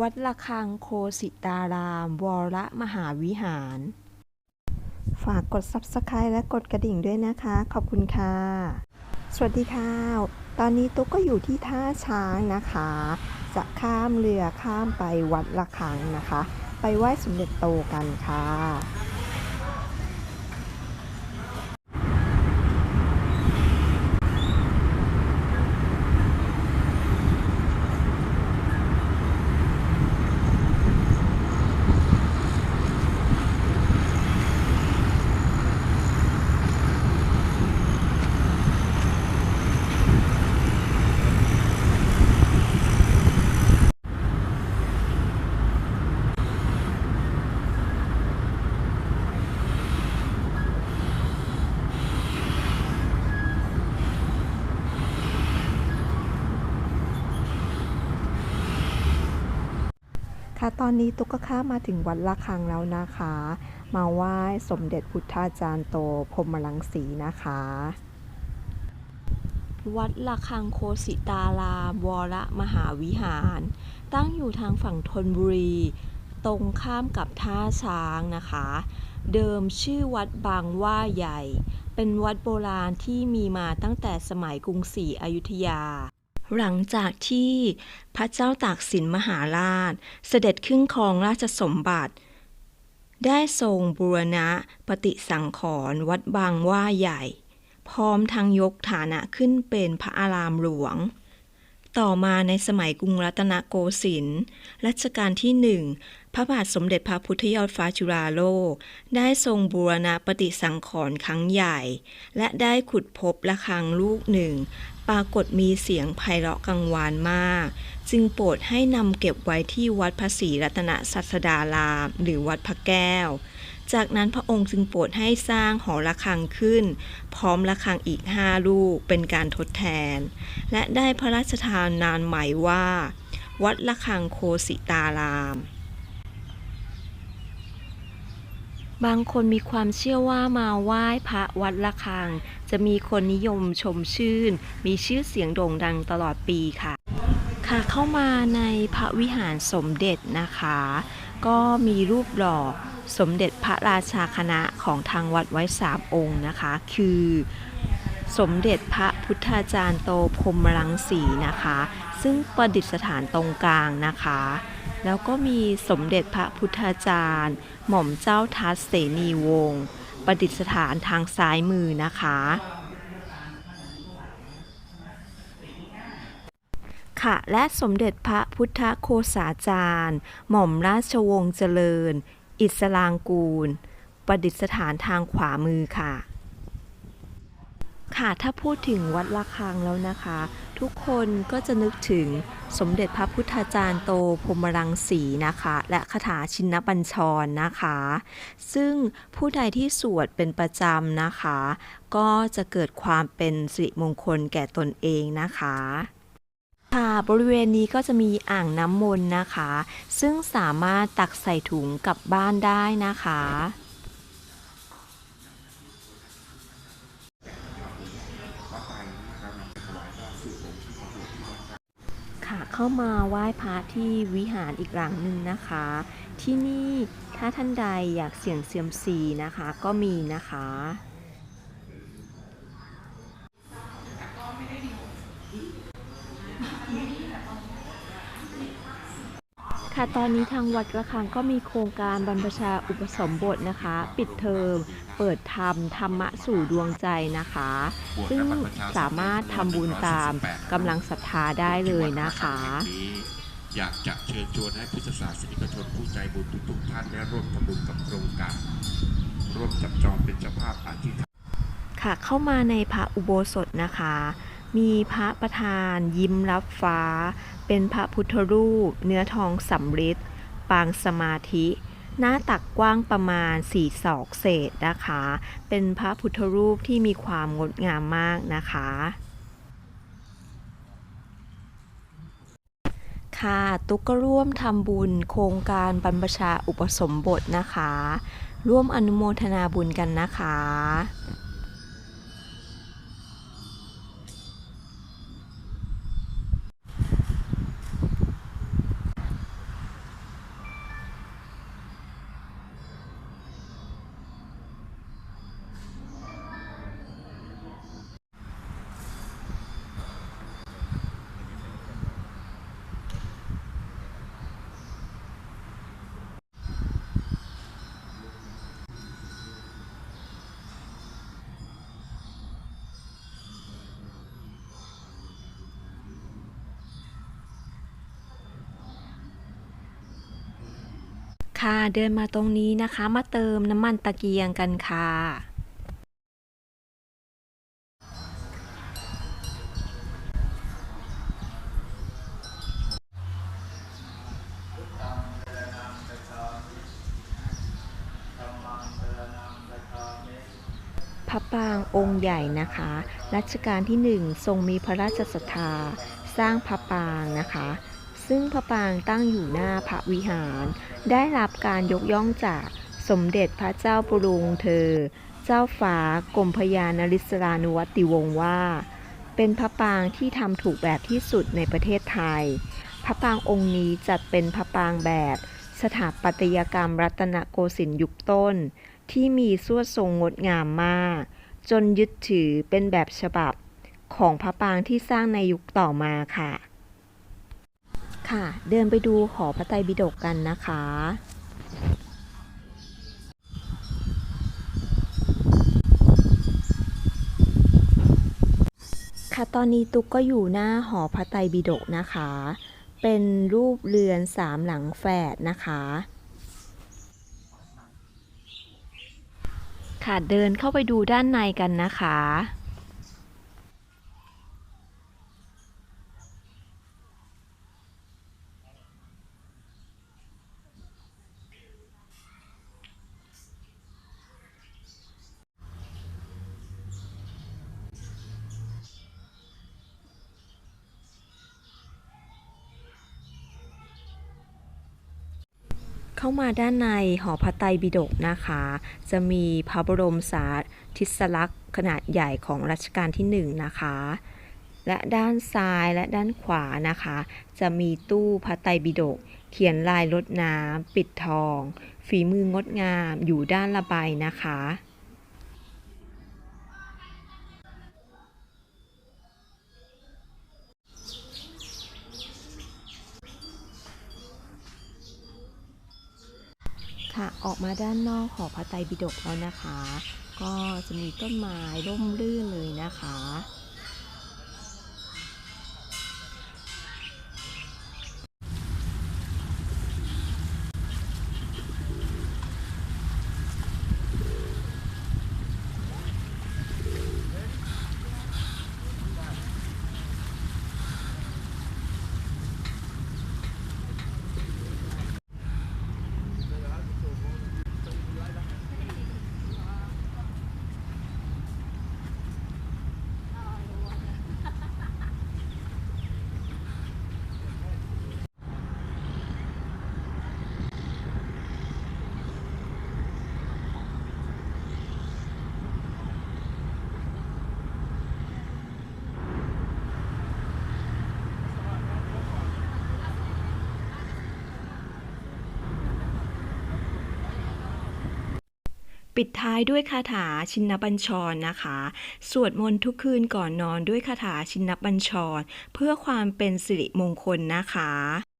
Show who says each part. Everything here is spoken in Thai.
Speaker 1: วัดระฆังโคสิตาราม วรมหาวิหาร ฝากกด Subscribe และกดกระดิ่งด้วยนะคะ ขอบคุณค่ะ สวัสดีค่ะ ตอนนี้ตุ๊กก็อยู่ที่ท่าช้างนะคะ จะข้ามเรือข้ามไปวัดระฆังนะคะ ไปไหว้สมเด็จโตกันค่ะ ตอนนี้ตุ๊กข้ามาถึงวัดระฆังแล้วนะคะ มาไหว้สมเด็จพุทธาจารย์โตพรมรังสีนะคะ วัดระฆังโคสิตารามวรมหาวิหาร ตั้งอยู่ทางฝั่งธนบุรี ตรงข้ามกับท่าช้างนะคะ เดิมชื่อวัดบางว่าใหญ่ เป็นวัดโบราณที่มีมาตั้งแต่สมัยกรุงศรีอยุธยา หลังจากที่พระเจ้าตากสินมหาราช เสด็จขึ้นครองราชสมบัติ ได้ทรงบูรณะปฏิสังขรณ์วัดบางว่าใหญ่ พร้อมทั้งยกฐานะขึ้นเป็นพระอารามหลวง ต่อมาในสมัยกรุงรัตนโกสินทร์รัชกาลที่หนึ่งพระบาทสมเด็จพระพุทธยอดฟ้าจุฬาโลก ได้ทรงบูรณะปฏิสังขรณ์ครั้งใหญ่ และได้ขุดพบระฆังลูกหนึ่ง ปรากฏมีเสียงไพเราะกังวานมาก จึงโปรดให้นำเก็บไว้ที่วัดพระศรีรัตนศาสดาราม หรือวัดพระแก้ว จากนั้นพระองค์จึงโปรดให้สร้างหอระฆังขึ้น พร้อมระฆังอีกห้าลูกเป็นการทดแทน และได้พระราชทานนามใหม่ว่า วัดระฆังโคสิตาราม บางคนมีความเชื่อว่ามาไหว้พระวัดระฆัง จะมีคนนิยมชมชื่น มีชื่อเสียงโด่งดังตลอดปีค่ะ ค่ะเข้ามาในพระวิหารสมเด็จนะคะ ก็มีรูปหล่อสมเด็จพระราชาคณะของทางวัดไว้สามองค์นะคะ คือสมเด็จพระพุทธาจารย์โตพรมรังสีนะคะ ซึ่งประดิษฐานตรงกลางนะคะ แล้วก็มีสมเด็จพระพุทธาจารย์ หม่อมเจ้าทัศเสนีวงศ์ประดิษฐานทางซ้ายมือนะคะ ค่ะและสมเด็จพระพุทธโคสาจารย์ หม่อมราชวงศ์เจริญ อิสลางกูล ประดิษฐานทางขวามือค่ะ ค่ะถ้าพูดถึงวัดระฆังแล้วนะคะ ทุกคนก็จะนึกถึงสมเด็จพระพุทธาจารย์โตพรหมรังสีนะคะ และคาถาชินบัญชรนะคะ ซึ่งผู้ใดที่สวดเป็นประจำนะคะ ก็จะเกิดความเป็นสิริมงคลแก่ตนเองนะคะค่ะบริเวณนี้ก็จะมีอ่างน้ำมนต์นะคะ ซึ่งสามารถตักใส่ถุงกลับบ้านได้นะคะ เข้ามาไหว้พระที่วิหารอีกหลังหนึ่งนะคะ ที่นี่ถ้าท่านใดอยากเสี่ยงเซียมซีนะคะก็มีนะคะ ค่ะตอนนี้ทางวัดระฆังก็มีโครงการบรรพชาอุปสมบทนะคะ ปิดเทอม เปิดธรรมธรรมะสู่ดวงใจนะคะ ซึ่งสามารถทำบุญตามกำลังศรัทธาได้เลยนะคะ
Speaker 2: อยากจะเชิญชวนให้พุทธศาสนิกชนผู้ใจบุญทุกๆท่านได้ร่วมทำบุญกับโครงการร่วมจับจองเป็นเจ้าภาพอธิษฐาน
Speaker 1: ค่ะเข้ามาในพระอุโบสถนะคะ มีพระประธานยิ้มรับฟ้า เป็นพระพุทธรูป เนื้อทองสำริดปางสมาธิ หน้าตักกว้างประมาณ4ศอกเศษนะคะ เป็นพระพุทธรูปที่มีความงดงามมากนะคะค่ะตุ๊กก็ร่วมทำบุญโครงการบรรพชาอุปสมบทนะคะ ร่วมอนุโมทนาบุญกันนะคะ ค่ะ เดินมาตรงนี้นะคะ มาเติมน้ำมันตะเกียงกันค่ะพระปรางองค์ใหญ่นะคะ รัชกาลที่หนึ่งทรงมีพระราชศรัทธา สร้างพระปรางนะคะ ซึ่งพระปางตั้งอยู่หน้าพระวิหาร ได้รับการยกย่องจากสมเด็จพระเจ้าปรุงเธอ เจ้าฟ้ากรมพยานริศรานุวัติวงศ์ว่า เป็นพระปางที่ทำถูกแบบที่สุดในประเทศไทย พระปางองค์นี้จัดเป็นพระปางแบบสถาปัตยกรรมรัตนโกสินทร์ยุคต้น ที่มีสวดทรงงดงามมาก จนยึดถือเป็นแบบฉบับของพระปางที่สร้างในยุคต่อมาค่ะ ค่ะ เดินไปดูหอพระไตรปิฎกกันนะคะค่ะตอนนี้ตุ๊กก็อยู่หน้าหอพระไตรปิฎกนะคะ เป็นรูปเรือนสามหลังแฝดนะคะ ค่ะเดินเข้าไปดูด้านในกันนะคะ เข้ามาด้านในหอพระไตรปิฎกนะคะ จะมีพระบรมสาธิสลักษณ์ขนาดใหญ่ของรัชกาลที่หนึ่งนะคะ และด้านซ้ายและด้านขวานะคะ จะมีตู้พระไตรปิฎกเขียนลายรดน้ำปิดทอง ฝีมืองดงามอยู่ด้านละใบนะคะ ออกมาด้านนอกหอพระไตรปิฎกแล้วนะคะ ก็จะมีต้นไม้ร่มรื่นเลยนะคะ ปิดท้ายด้วยคาถาชินบัญชรนะคะ สวดมนต์ทุกคืนก่อนนอนด้วยคาถาชินบัญชร เพื่อความเป็นสิริมงคลนะคะ